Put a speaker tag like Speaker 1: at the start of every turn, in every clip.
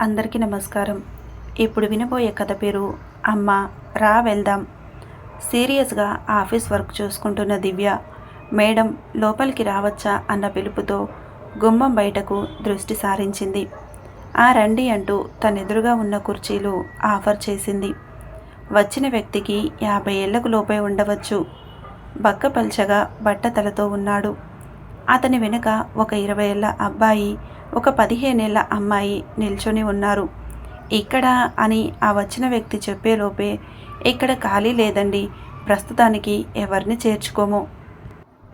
Speaker 1: అందరికీ నమస్కారం. ఇప్పుడు వినబోయే కథ పేరు అమ్మ రా వెళ్దాం. సీరియస్గా ఆఫీస్ వర్క్ చూసుకుంటున్న దివ్య మేడం లోపలికి రావచ్చా అన్న పిలుపుతో గుమ్మం బయటకు దృష్టి సారించింది. ఆ రండి అంటూ తన ఎదురుగా ఉన్న కుర్చీలు ఆఫర్ చేసింది. వచ్చిన వ్యక్తికి యాభై ఏళ్ళకు లోపే ఉండవచ్చు. బక్కపల్చగా బట్టతలతో ఉన్నాడు. అతని వెనుక ఒక ఇరవై ఏళ్ళ అబ్బాయి ఒక పదిహేనేళ్ళ అమ్మాయి నిల్చొని ఉన్నారు. ఇక్కడ అని ఆ వచ్చిన వ్యక్తి చెప్పేలోపే ఇక్కడ ఖాళీ లేదండి. ప్రస్తుతానికి ఎవరిని చేర్చుకోము.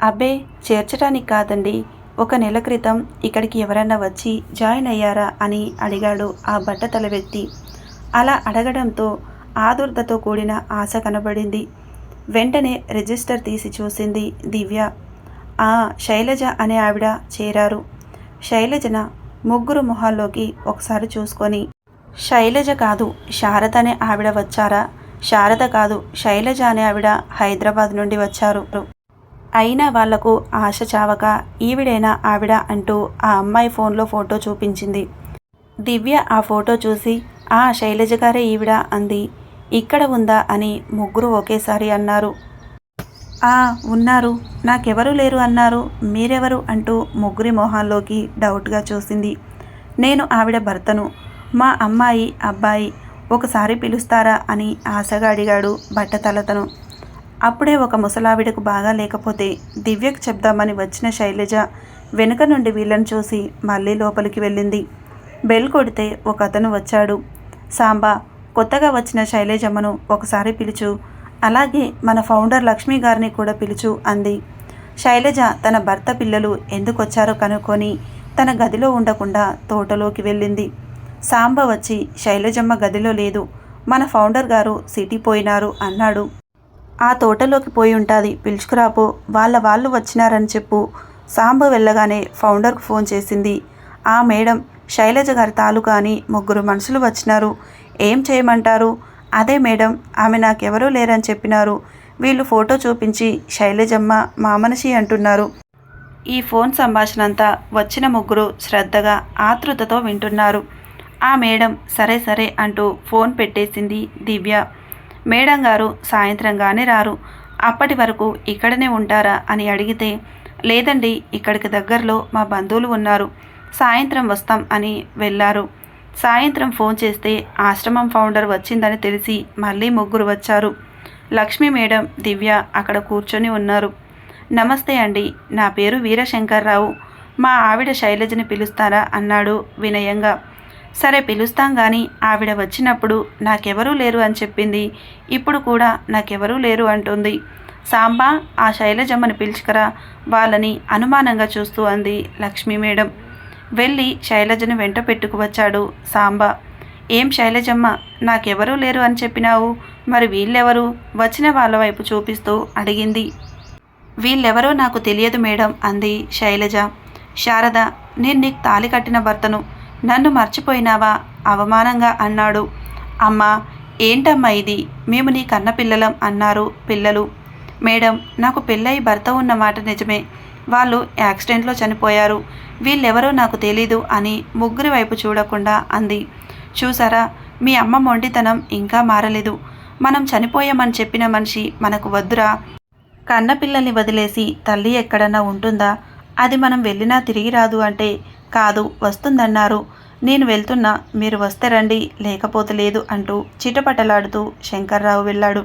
Speaker 1: అబ్బే చేర్చడానికి కాదండి. ఒక నెల క్రితం ఇక్కడికి ఎవరన్నా వచ్చి జాయిన్ అయ్యారా అని అడిగాడు ఆ బట్టతల వ్యక్తి అలా అడగడంతో ఆదుర్దతో కూడిన ఆశ కనబడింది. వెంటనే రిజిస్టర్ తీసి చూసింది దివ్య. ఆ శైలజ అనే ఆవిడ చేరారు. శైలజన ముగ్గురు మొహాల్లోకి ఒకసారి చూసుకొని శైలజ కాదు శారద అనే ఆవిడ వచ్చారా? శారద కాదు శైలజ అనే ఆవిడ హైదరాబాద్ నుండి వచ్చారు. అయినా వాళ్ళకు ఆశ చావక ఈవిడైనా ఆవిడ అంటూ ఆ అమ్మాయి ఫోన్లో ఫోటో చూపించింది. దివ్య ఆ ఫోటో చూసి ఆ శైలజ గారే ఈవిడ అంది. ఇక్కడ ఉందా? అని ముగ్గురు ఒకేసారి అన్నారు. ఉన్నారు. నాకెవరు లేరు అన్నారు. మీరెవరు అంటూ ముగ్గురి మొహాల్లోకి డౌట్గా చూసింది. నేను ఆవిడ భర్తను. మా అమ్మాయి అబ్బాయి ఒకసారి పిలుస్తారా అని ఆశగా అడిగాడు బట్టతలతను. అప్పుడే ఒక ముసలావిడకు బాగా లేకపోతే దివ్యకు చెప్దామని వచ్చిన శైలజ వెనుక నుండి వీళ్ళని చూసి మళ్ళీ లోపలికి వెళ్ళింది. బెల్ కొడితే ఒక అతను వచ్చాడు. సాంబా కొత్తగా వచ్చిన శైలజమ్మను ఒకసారి పిలుచు. అలాగే మన ఫౌండర్ లక్ష్మి గారిని కూడా పిలుచు అంది. శైలజ తన భర్త పిల్లలు ఎందుకొచ్చారో కనుక్కొని తన గదిలో ఉండకుండా తోటలోకి వెళ్ళింది. సాంబ వచ్చి శైలజమ్మ గదిలో లేదు. మన ఫౌండర్ గారు సిటీ పోయినారు అన్నాడు. ఆ తోటలోకి పోయి ఉంటుంది. పిలుచుకురాపో. వాళ్ళ వాళ్ళు వచ్చినారని చెప్పు సాంబ వెళ్ళగానే ఫౌండర్కు ఫోన్ చేసింది. ఆ మేడం శైలజ గారి తాలూకా అని ముగ్గురు మనుషులు వచ్చినారు. ఏం చేయమంటారు? అదే మేడం ఆమె నాకెవరూ లేరని చెప్పినారు. వీళ్ళు ఫోటో చూపించి శైలజమ్మ మా మనిషి అంటున్నారు. ఈ ఫోన్ సంభాషణ అంతా వచ్చిన ముగ్గురు శ్రద్ధగా ఆతృతతో వింటున్నారు. ఆ మేడం సరే సరే అంటూ ఫోన్ పెట్టేసింది దివ్య. మేడం గారు సాయంత్రంగానే రారు. అప్పటి వరకు ఇక్కడనే ఉంటారా అని అడిగితే లేదండి ఇక్కడికి దగ్గరలో మా బంధువులు ఉన్నారు. సాయంత్రం వస్తాం అని వెళ్ళారు. సాయంత్రం ఫోన్ చేస్తే ఆశ్రమం ఫౌండర్ వచ్చిందని తెలిసి మళ్ళీ ముగ్గురు వచ్చారు. లక్ష్మి మేడం దివ్య అక్కడ కూర్చొని ఉన్నారు. నమస్తే అండి నా పేరు వీరశంకర్రావు. మా ఆవిడ శైలజని పిలుస్తారా? అన్నాడు వినయంగా. సరే పిలుస్తాం కానీ ఆవిడ వచ్చినప్పుడు నాకెవరూ లేరు అని చెప్పింది. ఇప్పుడు కూడా నాకెవరూ లేరు అంటుంది. సాంబా ఆ శైలజమ్మని పిలుచుకరా వాళ్ళని అనుమానంగా చూస్తూ అంది లక్ష్మీ మేడం. వెళ్ళి శైలజను వెంట పెట్టుకు వచ్చాడు సాంబ. ఏం శైలజమ్మ నాకెవరూ లేరు అని చెప్పినావు. మరి వీళ్ళెవరు? వచ్చిన వాళ్ళ వైపు చూపిస్తూ అడిగింది. వీళ్ళెవరో నాకు తెలియదు మేడం అంది శైలజ. శారద నేను నీకు తాలి కట్టిన భర్తను. నన్ను మర్చిపోయినావా? అవమానంగా అన్నాడు. అమ్మా ఏంటమ్మా ఇది? మేము నీ కన్న పిల్లలం అన్నారు పిల్లలు. మేడం నాకు పెళ్ళయి భర్త ఉన్న మాట నిజమే. వాళ్ళు యాక్సిడెంట్లో చనిపోయారు. వీళ్ళెవరో నాకు తెలీదు అని ముగ్గురి వైపు చూడకుండా అంది. చూసారా మీ అమ్మ మొండితనం ఇంకా మారలేదు. మనం చనిపోయామని చెప్పిన మనిషి మనకు వద్దురా? కన్నపిల్లల్ని వదిలేసి తల్లి ఎక్కడన్నా ఉంటుందా? అది మనం వెళ్ళినా తిరిగి రాదు అంటే కాదు వస్తుందన్నారు. నేను వెళ్తున్నా మీరు వస్తే రండి లేకపోతే లేదు అంటూ చిటపటలాడుతూ శంకర్రావు వెళ్ళాడు.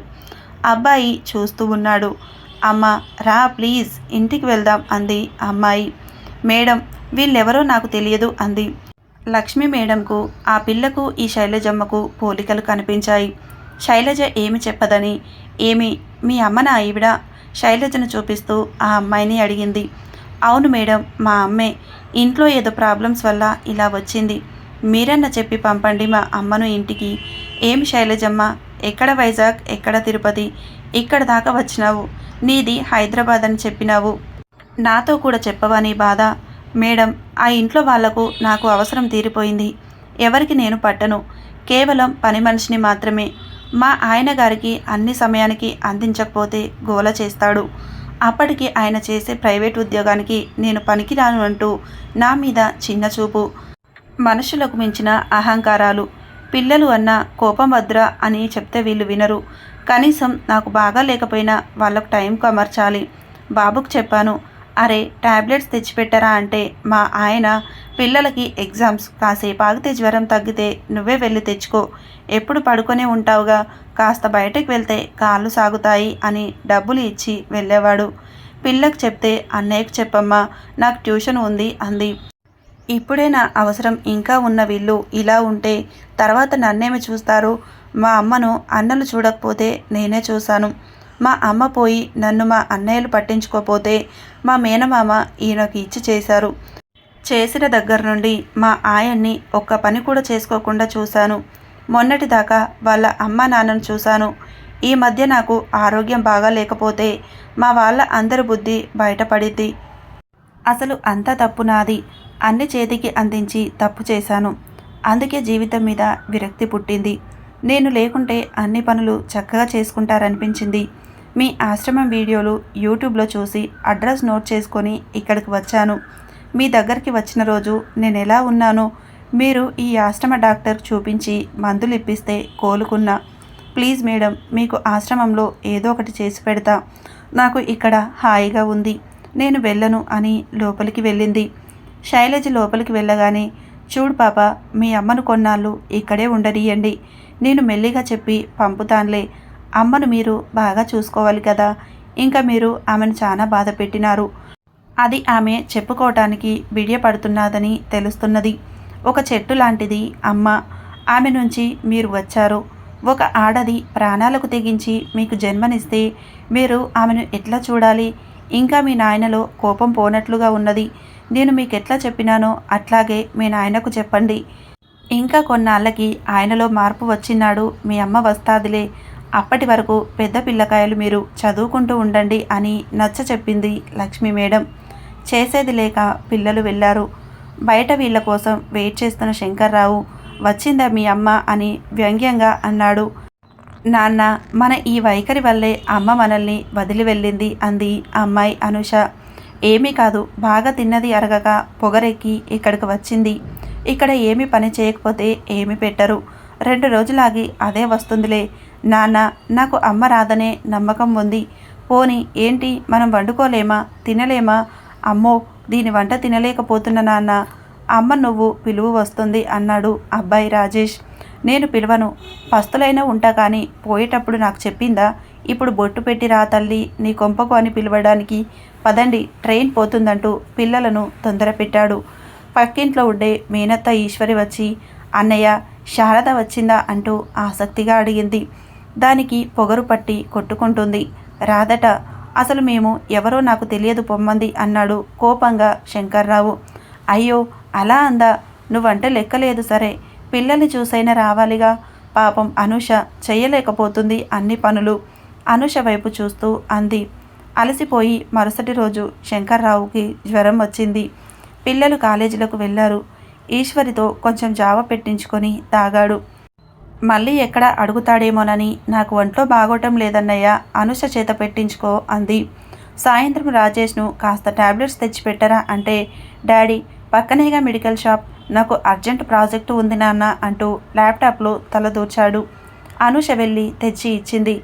Speaker 1: అబ్బాయి చూస్తూ ఉన్నాడు. అమ్మ రా ప్లీజ్ ఇంటికి వెళ్దాం అంది అమ్మాయి. మేడం వీళ్ళెవరో నాకు తెలియదు అంది. లక్ష్మి మేడంకు ఆ పిల్లకు ఈ శైలజమ్మకు పోలికలు కనిపించాయి. శైలజ ఏమి చెప్పదని ఏమి మీ అమ్మ నా ఈవిడ? శైలజను చూపిస్తూ ఆ అమ్మాయిని అడిగింది. అవును మేడం మా అమ్మే. ఇంట్లో ఏదో ప్రాబ్లమ్స్ వల్ల ఇలా వచ్చింది. మీరన్న చెప్పి పంపండి మా అమ్మను ఇంటికి. ఏం శైలజమ్మ? ఎక్కడ వైజాగ్? ఎక్కడ తిరుపతి? ఇక్కడ దాకా వచ్చినావు. నీది హైదరాబాద్ అని చెప్పినావు. నాతో కూడా చెప్పవా నీ బాధ? మేడం ఆ ఇంట్లో వాళ్ళకు నాకు అవసరం తీరిపోయింది. ఎవరికి నేను పట్టను. కేవలం పని మనిషిని మాత్రమే. మా ఆయన గారికి అన్ని సమయానికి అందించకపోతే గోల చేస్తాడు. అప్పటికి ఆయన చేసే ప్రైవేట్ ఉద్యోగానికి నేను పనికిరాను అంటూ నా మీద చిన్న చూపు. మనుషులకు మించిన అహంకారాలు. పిల్లలు అన్న కోపం వద్ర అని చెప్తే వీళ్ళు వినరు. కనీసం నాకు బాగా లేకపోయినా వాళ్ళకు టైంకు అమర్చాలి బాబుకు చెప్పాను అరే టాబ్లెట్స్ తెచ్చిపెట్టరా అంటే మా ఆయన పిల్లలకి ఎగ్జామ్స్ కాసేపు ఆగితే జ్వరం తగ్గితే నువ్వే వెళ్ళి తెచ్చుకో. ఎప్పుడు పడుకొనే ఉంటావుగా? కాస్త బయటకు వెళ్తే కాళ్ళు సాగుతాయి అని డబ్బులు ఇచ్చి వెళ్ళేవాడు. పిల్లకు చెప్తే అన్నయ్యకు చెప్పమ్మా నాకు ట్యూషన్ ఉంది అంది. ఇప్పుడే నా అవసరం ఇంకా ఉన్న వీళ్ళు ఇలా ఉంటే తర్వాత నన్నేమి చూస్తారు? మా అమ్మను అన్నలు చూడకపోతే నేనే చూశాను. మా అమ్మ పోయి నన్ను మా అన్నయ్యలు పట్టించుకోపోతే మా మేనమామ ఈయనకి ఇచ్చి చేశారు. చేసిన దగ్గర నుండి మా ఆయన్ని ఒక్క పని కూడా చేసుకోకుండా చూశాను. మొన్నటి దాకా వాళ్ళ అమ్మ నాన్నను చూశాను. ఈ మధ్య నాకు ఆరోగ్యం బాగా లేకపోతే మా వాళ్ళ అందరి బుద్ధి బయటపడిద్ది అసలు అంత తప్పు నాది. అన్ని చేతికి అందించి తప్పు చేశాను. అందుకే జీవితం మీద విరక్తి పుట్టింది. నేను లేకుంటే అన్ని పనులు చక్కగా చేసుకుంటారనిపించింది. మీ ఆశ్రమం వీడియోలు యూట్యూబ్లో చూసి అడ్రస్ నోట్ చేసుకొని ఇక్కడికి వచ్చాను. మీ దగ్గరికి వచ్చిన రోజు నేను ఎలా ఉన్నానో? మీరు ఈ ఆశ్రమ డాక్టర్ చూపించి మందులు ఇప్పిస్తే కోలుకున్నా. ప్లీజ్ మేడం మీకు ఆశ్రమంలో ఏదో ఒకటి చేసి పెడతా. నాకు ఇక్కడ హాయిగా ఉంది. నేను వెళ్ళను అని లోపలికి వెళ్ళింది. శైలజ లోపలికి వెళ్ళగానే చూడు పాప మీ అమ్మను కొన్నాళ్ళు ఇక్కడే ఉండనియండి. నేను మెల్లిగా చెప్పి పంపుతానులే. అమ్మను మీరు బాగా చూసుకోవాలి కదా. ఇంకా మీరు ఆమెను చాలా బాధ పెట్టినారు. అది ఆమె చెప్పుకోవటానికి బిడియపడుతున్నదని తెలుస్తున్నది. ఒక చెట్టు లాంటిది అమ్మ. ఆమె నుంచి మీరు వచ్చారు. ఒక ఆడది ప్రాణాలకు తెగించి మీకు జన్మనిస్తే మీరు ఆమెను ఎట్లా చూడాలి? ఇంకా మీ నాయనలో కోపం పోనట్లుగా ఉన్నది. నేను మీకు ఎట్లా చెప్పినానో అట్లాగే మీ నాయనకు చెప్పండి. ఇంకా కొన్నాళ్ళకి ఆయనలో మార్పు వచ్చినాడు. మీ అమ్మ వస్తాదిలే. అప్పటి వరకు పెద్ద పిల్లకాయలు మీరు చదువుకుంటూ ఉండండి అని నచ్చ చెప్పింది లక్ష్మి మేడం. చేసేది లేక పిల్లలు వెళ్ళారు. బయట వీళ్ళ కోసం వెయిట్ చేస్తున్న శంకర్రావు వచ్చిందా మీ అమ్మ? అని వ్యంగ్యంగా అన్నాడు. నాన్న మన ఈ వైఖరి వల్లే అమ్మ మనల్ని వదిలి వెళ్ళింది అంది అమ్మాయి అనుష. ఏమీ కాదు బాగా తిన్నది అరగక పొగరెక్కి ఇక్కడికి వచ్చింది. ఇక్కడ ఏమి పని చేయకపోతే ఏమి పెట్టరు. రెండు రోజులాగి అదే వస్తుందిలే. నాన్న నాకు అమ్మ రాదనే నమ్మకం ఉంది. పోని ఏంటి? మనం వండుకోలేమా? తినలేమా? అమ్మో దీని వంట తినలేకపోతున్న నాన్న. అమ్మ నువ్వు పిలువు వస్తుంది అన్నాడు అబ్బాయి రాజేష్. నేను పిలవను. పస్తులైనా ఉంటా కానీ పోయేటప్పుడు నాకు చెప్పిందా? ఇప్పుడు బొట్టు పెట్టి రా తల్లి నీ కొంపకు అని పిలవడానికి. పదండి ట్రైన్ పోతుందంటూ పిల్లలను తొందర పెట్టాడు. పక్కింట్లో ఉండే మేనత్త ఈశ్వరి వచ్చి అన్నయ్య శారద వచ్చిందా అంటూ ఆసక్తిగా అడిగింది. దానికి పొగరు పట్టి కొట్టుకుంటుంది. రాదట అసలు మేము ఎవరో నాకు తెలియదు పొమ్మంది అన్నాడు కోపంగా శంకర్రావు. అయ్యో అలా అందా? నువ్వంటే లెక్కలేదు సరే. పిల్లల్ని చూసైనా రావాలిగా. పాపం అనుష చేయలేకపోతుంది అన్ని పనులు అనుష వైపు చూస్తూ అంది. అలసిపోయి మరుసటి రోజు శంకర్రావుకి జ్వరం వచ్చింది. పిల్లలు కాలేజీలకు వెళ్ళారు ఈశ్వరితో కొంచెం జావ పెట్టించుకొని తాగాడు. మళ్ళీ ఎక్కడ అడుగుతాడేమోనని నాకు ఒంట్లో బాగోటం లేదన్నయ్య అనుష చేత పెట్టించుకో అంది. సాయంత్రం రాజేష్ను కాస్త టాబ్లెట్స్ తెచ్చిపెట్టరా అంటే డాడీ పక్కనేగా మెడికల్ షాప్ నాకు అర్జెంట్ ప్రాజెక్టు ఉంది నాన్న అంటూ ల్యాప్టాప్లో తలదూర్చాడు అనుష వెళ్ళి తెచ్చి ఇచ్చింది.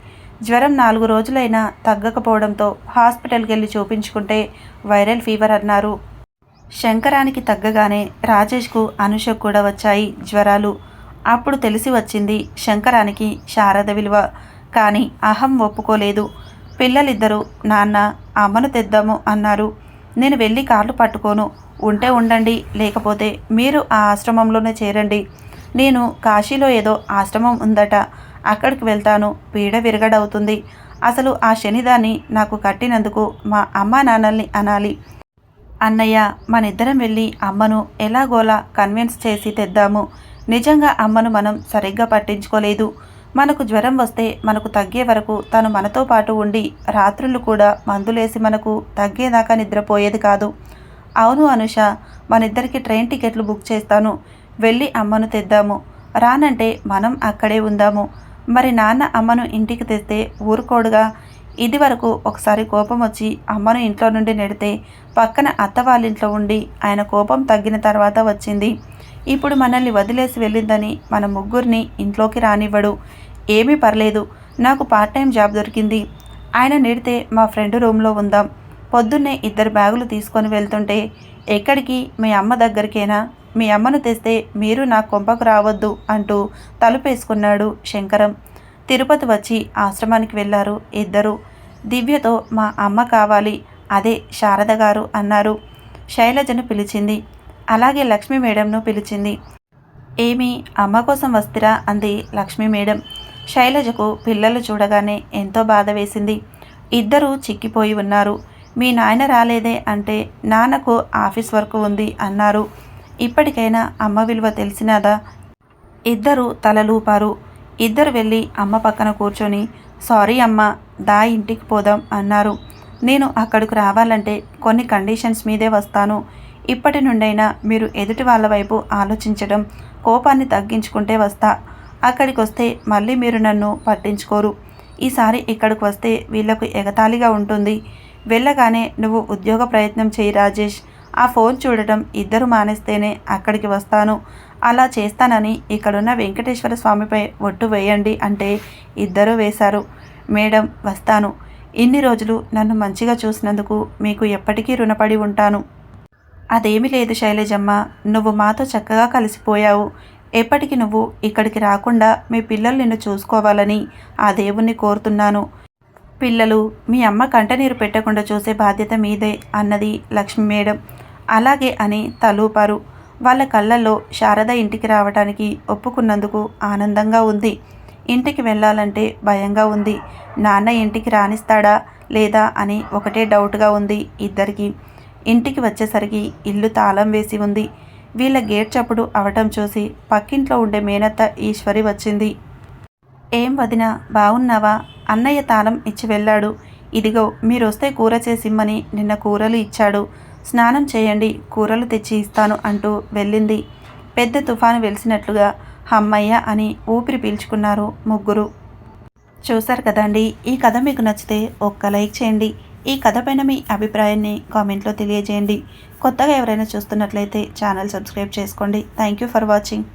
Speaker 1: జ్వరం నాలుగు రోజులైనా తగ్గకపోవడంతో హాస్పిటల్కి వెళ్ళి చూపించుకుంటే వైరల్ ఫీవర్ అన్నారు. శంకరానికి తగ్గగానే రాజేష్కు అనుషకు కూడా వచ్చాయి జ్వరాలు. అప్పుడు తెలిసి వచ్చింది శంకరానికి శారద విలువ. కానీ అహం ఒప్పుకోలేదు. పిల్లలిద్దరూ నాన్న అమ్మను తెద్దాము అన్నారు. నేను వెళ్ళి కాళ్ళు పట్టుకోను. ఉంటే ఉండండి. లేకపోతే మీరు ఆ ఆశ్రమంలోనే చేరండి. నేను కాశీలో ఏదో ఆశ్రమం ఉందట. అక్కడికి వెళ్తాను. పీడ విరగడవుతుంది. అసలు ఆ శనిదాన్ని నాకు కట్టినందుకు మా అమ్మా నాన్నల్ని అనాలి. అన్నయ్య మనిద్దరం వెళ్ళి అమ్మను ఎలాగోలా కన్విన్స్ చేసి తెద్దాము. నిజంగా అమ్మను మనం సరిగ్గా పట్టించుకోలేదు. మనకు జ్వరం వస్తే మనకు తగ్గే వరకు తను మనతో పాటు ఉండి రాత్రులు కూడా మందులేసి మనకు తగ్గేదాకా నిద్రపోయేది కాదు. అవును అనుష మనిద్దరికి ట్రైన్ టికెట్లు బుక్ చేస్తాను. వెళ్ళి అమ్మను తెద్దాము. రానంటే మనం అక్కడే ఉందాము. మరి నాన్న అమ్మను ఇంటికి తెస్తే ఊరుకోడుగా? ఇది వరకు ఒకసారి కోపం వచ్చి అమ్మను ఇంట్లో నుండి నెడితే పక్కన అత్త వాళ్ళ ఇంట్లో ఉండి ఆయన కోపం తగ్గిన తర్వాత వచ్చింది. ఇప్పుడు మనల్ని వదిలేసి వెళ్ళిందని మన ముగ్గురిని ఇంట్లోకి రానివ్వడు. ఏమీ పర్లేదు. నాకు పార్ట్ టైం జాబ్ దొరికింది. ఆయన నిడితే మా ఫ్రెండ్ రూమ్లో ఉందాం. పొద్దున్నే ఇద్దరు బ్యాగులు తీసుకొని వెళ్తుంటే ఎక్కడికి? మీ అమ్మ దగ్గరికేనా? మీ అమ్మను తెస్తే మీరు నా కొంపకు రావద్దు అంటూ తలుపేసుకున్నాడు శంకరం. తిరుపతి వచ్చి ఆశ్రమానికి వెళ్ళారు ఇద్దరు. దివ్యతో మా అమ్మ కావాలి. అదే శారద గారు అన్నారు. శైలజను పిలిచింది. అలాగే లక్ష్మీ మేడంను పిలిచింది. ఏమి? అమ్మ కోసం వస్తిరా? అంది లక్ష్మీ మేడం. శైలజకు పిల్లలు చూడగానే ఎంతో బాధ వేసింది. ఇద్దరూ చిక్కిపోయి ఉన్నారు. మీ నాయన రాలేదే అంటే నాన్నకు ఆఫీస్ వర్క్ ఉంది అన్నారు. ఇప్పటికైనా అమ్మ విలువ తెలిసినదా? ఇద్దరు తలలూపారు ఇద్దరు వెళ్ళి అమ్మ పక్కన కూర్చొని సారీ అమ్మ దా ఇంటికి పోదాం అన్నారు. నేను అక్కడికి రావాలంటే కొన్ని కండిషన్స్ మీదే వస్తాను. ఇప్పటి నుండైనా మీరు ఎదుటి వాళ్ళ వైపు ఆలోచించడం కోపాన్ని తగ్గించుకుంటే వస్తా. అక్కడికి వస్తే మళ్ళీ మీరు నన్ను పట్టించుకోరు. ఈసారి ఇక్కడికి వస్తే వీళ్ళకు ఎగతాళిగా ఉంటుంది. వెళ్ళగానే నువ్వు ఉద్యోగ ప్రయత్నం చేయి రాజేష్. ఆ ఫోన్ చూడటం ఇద్దరు మానేస్తేనే అక్కడికి వస్తాను. అలా చేస్తానని ఇక్కడున్న వెంకటేశ్వర స్వామిపై ఒట్టు వేయండి అంటే ఇద్దరూ వేశారు. మేడం వస్తాను. ఇన్ని రోజులు నన్ను మంచిగా చూసినందుకు మీకు ఎప్పటికీ రుణపడి ఉంటాను. అదేమీ లేదు శైలజమ్మ. నువ్వు మాతో చక్కగా కలిసిపోయావు. ఎప్పటికి నువ్వు ఇక్కడికి రాకుండా మీ పిల్లలు నిన్ను చూసుకోవాలని ఆ దేవుణ్ణి కోరుతున్నాను. పిల్లలు మీ అమ్మ కంటనీరు పెట్టకుండా చూసే బాధ్యత మీదే అన్నది లక్ష్మి మేడం. అలాగే అని తలూపారు. వాళ్ళ కళ్ళల్లో శారద ఇంటికి రావడానికి ఒప్పుకున్నందుకు ఆనందంగా ఉంది. ఇంటికి వెళ్ళాలంటే భయంగా ఉంది. నాన్న ఇంటికి రాణిస్తాడా లేదా అని ఒకటే డౌట్గా ఉంది ఇద్దరికి. ఇంటికి వచ్చేసరికి ఇల్లు తాళం వేసి ఉంది. వీళ్ళ గేట్ చప్పుడు అవటం చూసి పక్కింట్లో ఉండే మేనత్త ఈశ్వరి వచ్చింది. ఏం వదినా బాగున్నావా అన్నయ్య తాళం ఇచ్చి వెళ్ళాడు. ఇదిగో మీరొస్తే కూర చేసిమ్మని నిన్న కూరలు ఇచ్చాడు. స్నానం చేయండి కూరలు తెచ్చి ఇస్తాను అంటూ వెళ్ళింది. పెద్ద తుఫాను వెలిసినట్లుగా హమ్మయ్య అని ఊపిరి పీల్చుకున్నారు ముగ్గురు. చూశారు కదండి ఈ కథ మీకు నచ్చితే ఒక్క లైక్ చేయండి. ఈ కథ పైన మీ అభిప్రాయాన్ని కామెంట్లో తెలియజేయండి. కొత్తగా ఎవరైనా చూస్తున్నట్లయితే ఛానల్ సబ్స్క్రైబ్ చేసుకోండి. Thank you for watching